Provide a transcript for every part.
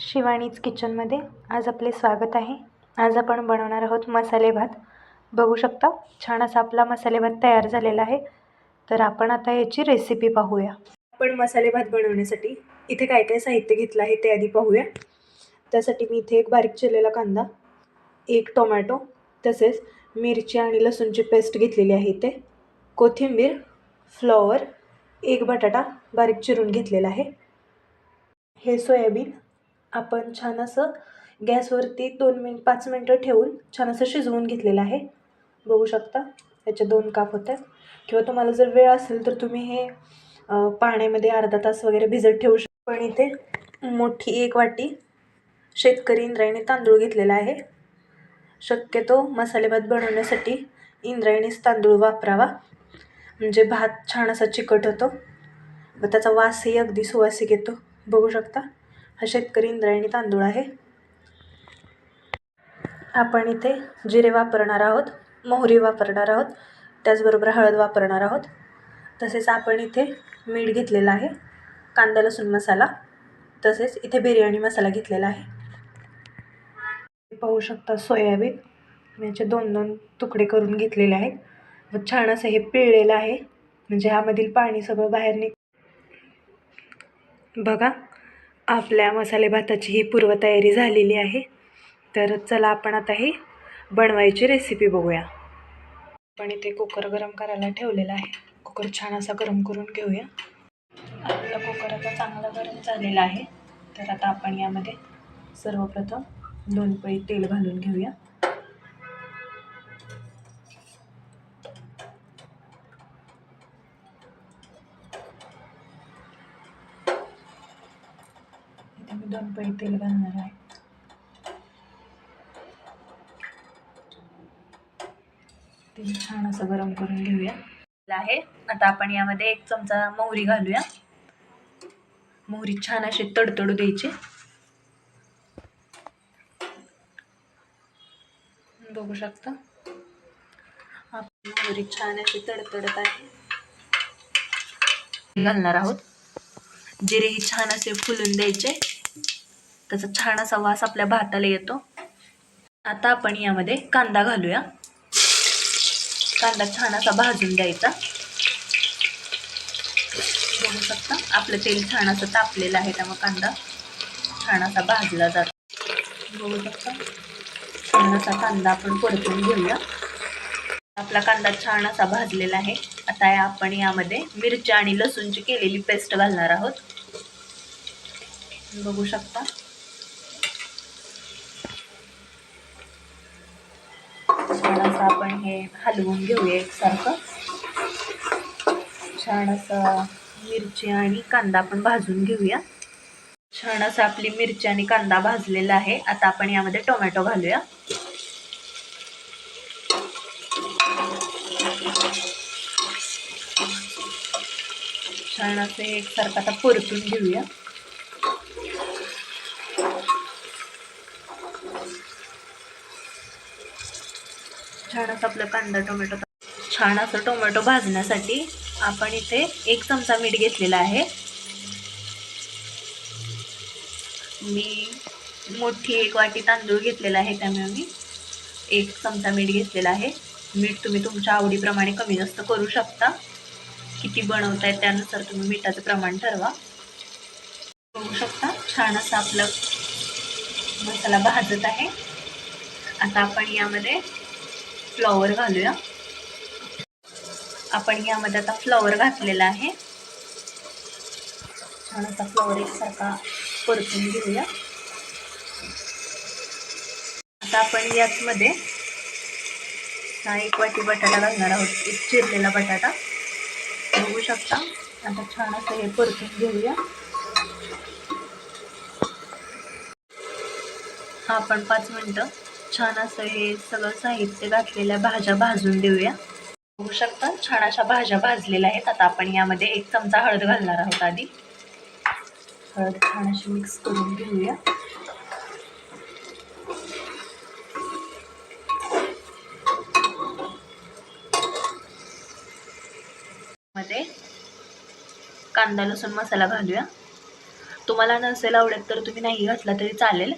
शिवानीज किचनमध्ये आज आपले स्वागत आहे. आज आपण बनवणार आहोत मसाले भात. बघू शकता छान असा आपला मसाले भात तयार झालेला आहे. तर आपण आता याची रेसिपी पाहूया. आपण मसाले भात बनवण्यासाठी इथे काय काय साहित्य घेतलं आहे ते आधी पाहूया. त्यासाठी मी इथे एक बारीक चिरलेला कांदा एक टोमॅटो तसेच मिरची आणि लसूणची पेस्ट घेतलेली आहे इथे. कोथिंबीर फ्लॉवर एक बटाटा बारीक चिरून घेतलेला आहे. हे सोयाबीन आपण छान असं गॅसवरती दोन मिनिट पाच मिनटं ठेवून छान असं शिजवून घेतलेलं आहे. बघू शकता याचे दोन काप होत आहेत. किंवा तुम्हाला जर वेळ असेल तर तुम्ही हे पाण्यामध्ये अर्धा तास वगैरे भिजत ठेवू शकता. पण इथे मोठी एक वाटी शेतकरी इंद्रायणी तांदूळ घेतलेला आहे. शक्यतो मसाले भात बनवण्यासाठी इंद्रायणीच तांदूळ वापरावा. म्हणजे भात छान असा चिकट होतो. व त्याचा वासही अगदी सुवासिक येतो. बघू शकता. हा शेतकरी इंद्रायणी तांदूळ आहे. आपण इथे जिरे वापरणार आहोत मोहरी वापरणार आहोत त्याचबरोबर हळद वापरणार आहोत. तसेच आपण इथे मीठ घेतलेलं आहे कांदा लसूण मसाला. तसेच इथे बिर्याणी मसाला घेतलेला आहे. पाहू शकता सोयाबीन. याचे दोन दोन तुकडे करून घेतलेले आहेत. व छान असं हे पिळलेलं आहे. म्हणजे ह्यामधील पाणी सगळं बाहेर निघ बघा. आपल्या मसाले भाताची ही पूर्वतयारी झालेली आहे. तर चला आपण आता ही बनवायची रेसिपी बघूया. आपण इथे कुकर गरम करायला ठेवलेला आहे. कुकर छान असा गरम करून घेऊया. आपला कुकर आता चांगला गरम झालेला आहे. तर आता आपण यामध्ये सर्वप्रथम दोन पळी तेल घालून घेऊया. तेल घालणार आहे. तेल छान असं गरम करून घेऊया. आहे. आता आपण यामध्ये एक चमचा मोहरी घालूया. मोहरी छान अशी तडतडू द्यायची. बघू शकता. आपली मोहरी छान अशी तडतडत आहे. घालणार आहोत. जिरे ही छान असे फुलून द्यायचे. त्याचा छान असा वास आपल्या भाताला येतो. आता आपण यामध्ये कांदा घालूया. कांदा छान असा भाजून द्यायचा बघू शकता आपलं तेल छान असं तापलेलं आहे त्यामुळे कांदा छान असा भाजला जातो. बघू शकता छान असा कांदा आपण परतून घेऊया. आपला कांदा छान असा भाजलेला आहे. आता या आपण यामध्ये मिरची आणि लसूणची केलेली पेस्ट घालणार आहोत. बघू शकता छान असं आपण हे हलवून घेऊया एकसारखं. छान असं मिरची आणि कांदा आपण भाजून घेऊया. छान असं आपली मिरची आणि कांदा भाजलेला आहे. आता आपण यामध्ये टोमॅटो घालूया. छान असं हे एकसारखं आता परतून घेऊया. छान असं आपलं कांदा टोमॅटो छान असं टोमॅटो भाजण्यासाठी आपण इथे एक चमचा मीठ घेतलेला आहे. मी मोठी एक वाटी तांदूळ घेतलेला आहे त्यामुळे मी एक चमचा मीठ घेतलेला आहे. मीठ तुम्ही तुमच्या आवडीप्रमाणे कमी जास्त करू शकता. किती बनवताय त्यानुसार तुम्ही मिठाचं प्रमाण ठरवा. बघू शकता छान असं आपलं मसाला भाजत आहे. आता आपण यामध्ये फ्लॉवर घालूया. आपण यामध्ये आता फ्लॉवर घातलेला आहे. छान असा फ्लॉवर एकसारखा परतून घेऊया. आता आपण याचमध्ये हा एक वाटी बटाटा घालणार आहोत. एक चिरलेला बटाटा. बघू शकता. आता छान असं हे परतून घेऊया. हा आपण पाच मिनटं छान असं हे सगळं साहित्य घातलेल्या भाज्या भाजून देऊया. बघू शकता छान अशा भाज्या भाजलेल्या आहेत. आता आपण यामध्ये एक चमचा हळद घालणार आहोत आधी. हळद छान अशी मिक्स करून घेऊया. मध्ये कांदा लसूण मसाला घालूया. तुम्हाला नसेल आवडत तर तुम्ही नाही घातला तरी चालेल.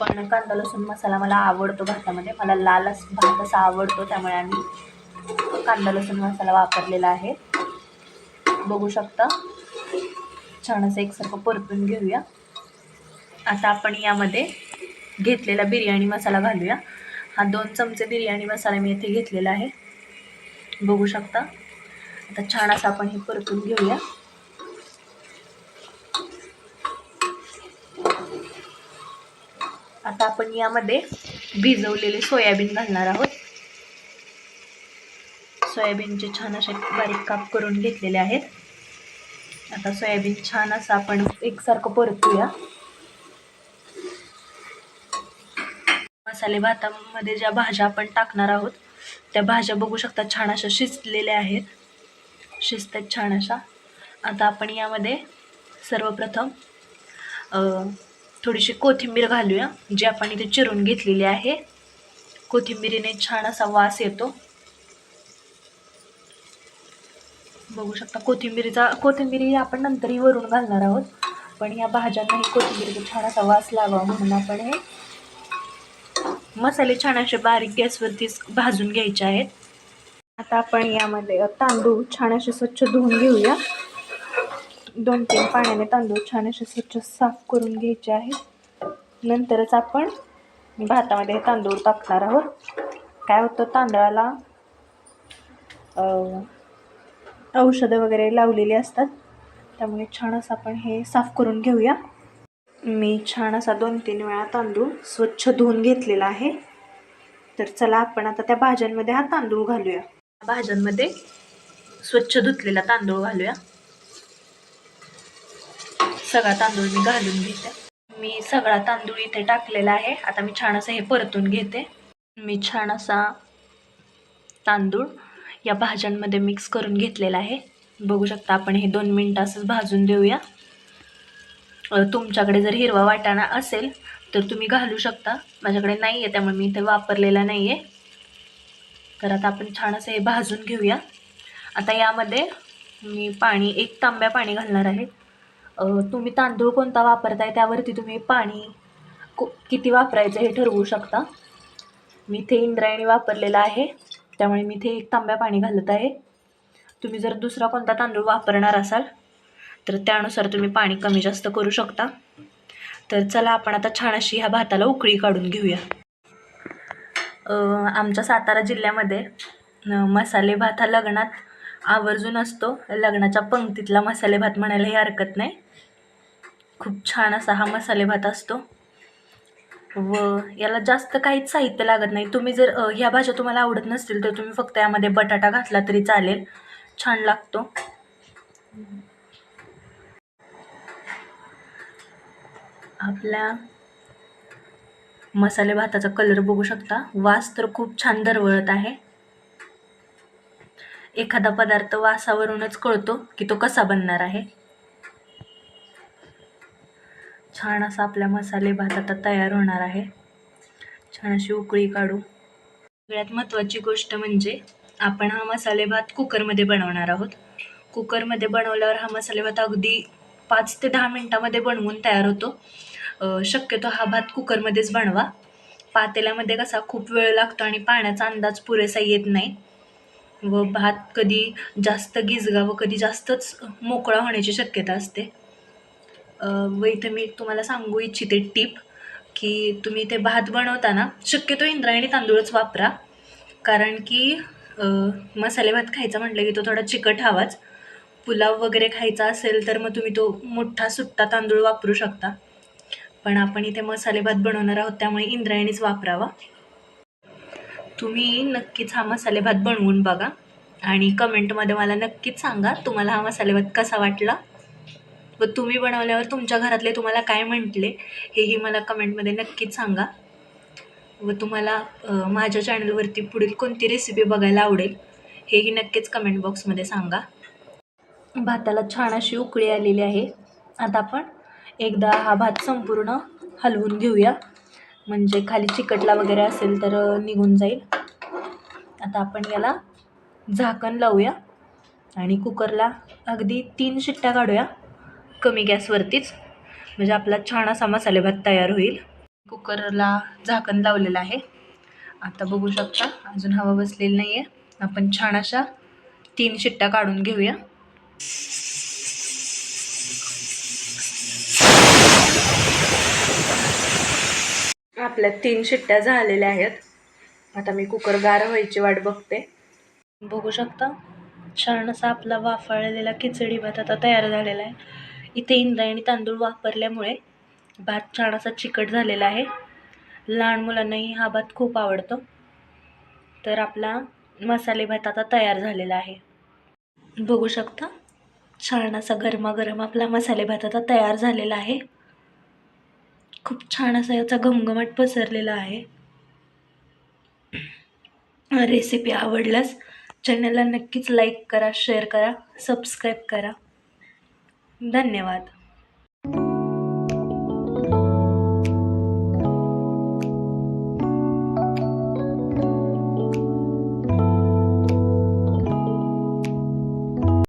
पण कांदा लसूण मसाला मला आवडतो भातामध्ये. मला लाल भात असा आवडतो त्यामुळे आम्ही कांदा लसूण मसाला वापरलेला आहे. बघू शकता. छान असं एकसारखं परतून घेऊया. आता आपण यामध्ये घेतलेला बिर्याणी मसाला घालूया. हा दोन चमचे बिर्याणी मसाला मी इथे घेतलेला आहे. बघू शकता. आता छान असं आपण हे परतून घेऊया. आता आपण यामध्ये भिजवलेले सोयाबीन घालणार आहोत. सोयाबीनचे छान असे बारीक काप करून घेतलेले आहेत. आता सोयाबीन छान असं आपण एकसारखं परतूया. मसाले भातामध्ये ज्या भाज्या आपण टाकणार आहोत त्या भाज्या बघू शकता छान अशा शिजलेल्या आहेत. शिजतात छान अशा. आता आपण यामध्ये सर्वप्रथम थोडीशी कोथिंबीर घालूया जी आपण इथे चिरून घेतलेली आहे. कोथिंबीरीने छान असा वास येतो. बघू शकता कोथिंबीरीचा कोथिंबीरी आपण नंतरही वरून घालणार आहोत पण या भाज्यांनाही कोथिंबीरीचा छान असा वास लावा म्हणून आपण हे मसाले छान असे बारीक गॅसवरतीच भाजून घ्यायचे आहेत. आता आपण यामध्ये तांदूळ छान असे स्वच्छ धुवून घेऊया. दोन तीन पाण्याने तांदूळ छान असे स्वच्छ साफ करून घ्यायचे आहेत. नंतरच आपण भातामध्ये हे तांदूळ टाकणार आहोत. काय होतं? तांदळाला औषधं वगैरे लावलेली असतात. त्यामुळे छान असं आपण हे साफ करून घेऊया. मी छान असा दोन तीन वेळा तांदूळ स्वच्छ धुवून घेतलेला आहे. तर चला आपण आता त्या भाज्यांमध्ये हा तांदूळ घालूया. भाज्यांमध्ये स्वच्छ धुतलेला तांदूळ घालूया. सगळा तांदूळ मी घालून घेते. मी सगळा तांदूळ इथे टाकलेला आहे. आता मी छान असं हे परतून घेते. मी छान असा तांदूळ या भाज्यांमध्ये मिक्स करून घेतलेला आहे. बघू शकता आपण हे दोन मिनटं असंच भाजून देऊया. तुमच्याकडे जर हिरवा वाटाणा असेल तर तुम्ही घालू शकता. माझ्याकडे नाही आहे त्यामुळे मी इथे वापरलेला नाही आहे तर आता आपण छान असं हे भाजून घेऊया. आता यामध्ये मी पाणी एक तांब्या पाणी घालणार आहे. तुम्ही तांदूळ कोणता वापरताय? त्यावरती तुम्ही पाणी को किती वापरायचं हे ठरवू शकता. मी इथे इंद्रायणी वापरलेला आहे. त्यामुळे मी इथे एक तांब्या पाणी घालत आहे. तुम्ही जर दुसरा कोणता तांदूळ वापरणार असाल तर त्यानुसार तुम्ही पाणी कमी जास्त करू शकता. तर चला आपण आता छान अशी ह्या भाताला उकळी काढून घेऊया. आमच्या सातारा जिल्ह्यामध्ये मसाले भात हा लग्नात आवर्जून असतो. लग्नाच्या पंक्तीतला मसाले भात म्हणायलाही हरकत नाही. खूप छान असा हा मसाले भात असतो. व याला जास्त काहीच साहित्य लागत नाही. तुम्ही जर ह्या भाज्या तुम्हाला आवडत नसतील तर तुम्ही फक्त यामध्ये बटाटा घातला तरी चालेल. छान लागतो. आपल्या मसाले भाताचा कलर बघू शकता. वास तर खूप छान दरवळत आहे. एखादा पदार्थ वासावरूनच कळतो की तो कसा बनणार आहे. छान असा आपला मसाले भात आता तयार होणार आहे. छान अशी उकळी काढू. सगळ्यात महत्त्वाची गोष्ट म्हणजे आपण हा मसाले भात कुकरमध्ये बनवणार आहोत. कुकरमध्ये बनवल्यावर हा मसाले भात अगदी पाच ते दहा मिनटामध्ये बनवून तयार होतो. शक्यतो हा भात कुकरमध्येच बनवा. पातेल्यामध्ये कसा खूप वेळ लागतो आणि पाण्याचा अंदाज पुरेसा येत नाही. व भात कधी जास्त गिजगा व कधी जास्तच मोकळा होण्याची शक्यता असते. व इथे मी तुम्हाला सांगू इच्छिते टीप की तुम्ही ते भात बनवताना शक्यतो इंद्रायणी तांदूळच वापरा. कारण की मसाले भात खायचा म्हटलं की तो थोडा चिकट हवाच पुलाव वगैरे खायचा असेल तर मग तुम्ही तो मोठा सुट्टा तांदूळ वापरू शकता. पण आपण इथे मसाले भात बनवणार आहोत त्यामुळे इंद्रायणीच वापरावा. तुम्ही नक्कीच हा मसाले भात बनवून बघा आणि कमेंटमध्ये मला नक्कीच सांगा तुम्हाला हा मसाले भात कसा वाटला. व तुम्ही बनवल्यावर तुमच्या घरातले तुम्हाला काय म्हटले हेही मला कमेंटमध्ये नक्कीच सांगा. व तुम्हाला माझ्या चॅनलवरती पुढील कोणती रेसिपी बघायला आवडेल हेही नक्कीच कमेंट बॉक्समध्ये सांगा. भाताला छान अशी उकळी आलेली आहे. आता आपण एकदा हा भात संपूर्ण हलवून घेऊया. म्हणजे खाली चिकटला वगैरे असेल तर निघून जाईल. आता आपण याला झाकण लावूया. आणि कुकरला अगदी तीन शिट्ट्या काढूया. कमी गॅसवरतीच म्हणजे आपला छान असा मसाले भात तयार होईल. कुकरला झाकण लावलेलं आहे. आता बघू शकता अजून हवा बसलेली नाही आहे आपण छान अशा तीन शिट्ट्या काढून घेऊया. आपल्या तीन शिट्ट्या झालेल्या आहेत. आता मी कुकर गार व्हायची वाट बघते. बघू शकता छान असा आपला वाफाळलेला खिचडी भात आता तयार झालेला आहे. इथे इंद्रायणी तांदूळ वापरल्यामुळे भात छान असा चिकट झालेला आहे. लहान मुलांनाही हा भात खूप आवडतो. तर आपला मसाले भात आता तयार झालेला आहे. बघू शकता छान असा गरमागरम आपला मसाले भात आता तयार झालेला आहे. खूप छान असा याचा घमघमाट पसरलेला आहे. रेसिपी आवडल्यास चॅनलला नक्कीच लाईक करा शेअर करा सबस्क्राईब करा. धन्यवाद.